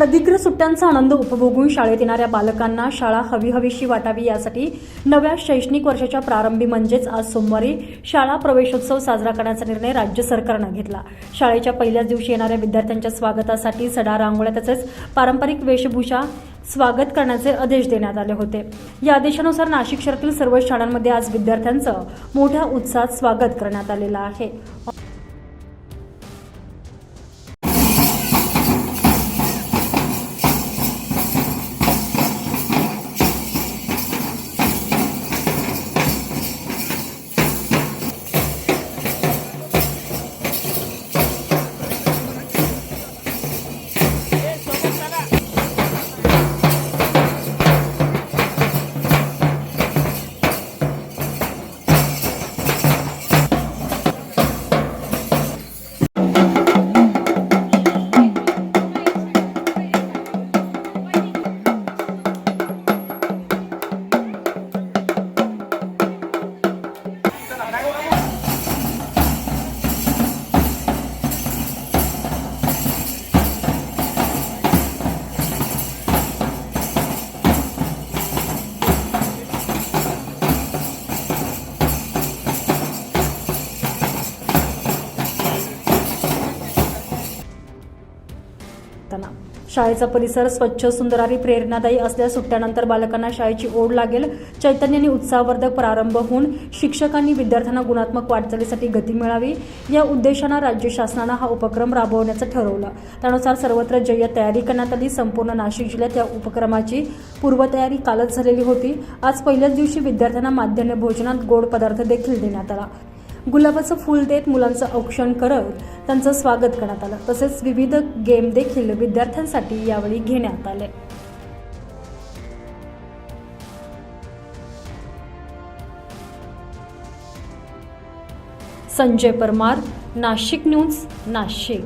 प्रदीर्घ सुट्ट्यांचा आनंद उपभोगून शाळेत येणाऱ्या बालकांना शाळा हवी हवीशी वाटावी यासाठी नव्या शैक्षणिक वर्षाच्या प्रारंभी म्हणजेच आज सोमवारी शाळा प्रवेशोत्सव साजरा करण्याचा निर्णय राज्य सरकारनं घेतला. शाळेच्या पहिल्याच दिवशी येणाऱ्या विद्यार्थ्यांच्या स्वागतासाठी सडा रांगोळ्या तसेच पारंपरिक वेशभूषा स्वागत करण्याचे आदेश देण्यात आले होते. या आदेशानुसार नाशिक शहरातील सर्व शाळांमध्ये आज विद्यार्थ्यांचं मोठ्या उत्साहात स्वागत करण्यात आलेलं आहे. शकताना शाळेचा परिसर स्वच्छ सुंदर आणि प्रेरणादायी असल्यास सुट्ट्यानंतर बालकांना शाळेची ओढ लागेल. चैतन्य आणि उत्साहवर्धक प्रारंभ होऊन शिक्षकांनी विद्यार्थ्यांना गुणात्मक वाटचालीसाठी गती मिळावी. या उद्देशानं राज्य शासनानं हा उपक्रम राबवण्याचं ठरवलं. त्यानुसार सर्वत्र जय्यत तयारी करण्यात आली. संपूर्ण नाशिक जिल्ह्यात या उपक्रमाची पूर्वतयारी कालच झालेली होती. आज पहिल्याच दिवशी विद्यार्थ्यांना माध्यान्ह भोजनात गोड पदार्थ देखील देण्यात आला. गुलाबाचं फूल देत मुलांचं औक्षण करत त्यांचं स्वागत करण्यात आलं. तसेच विविध गेम देखील विद्यार्थ्यांसाठी यावेळी घेण्यात आले. संजय परमार नाशिक न्यूज नाशिक.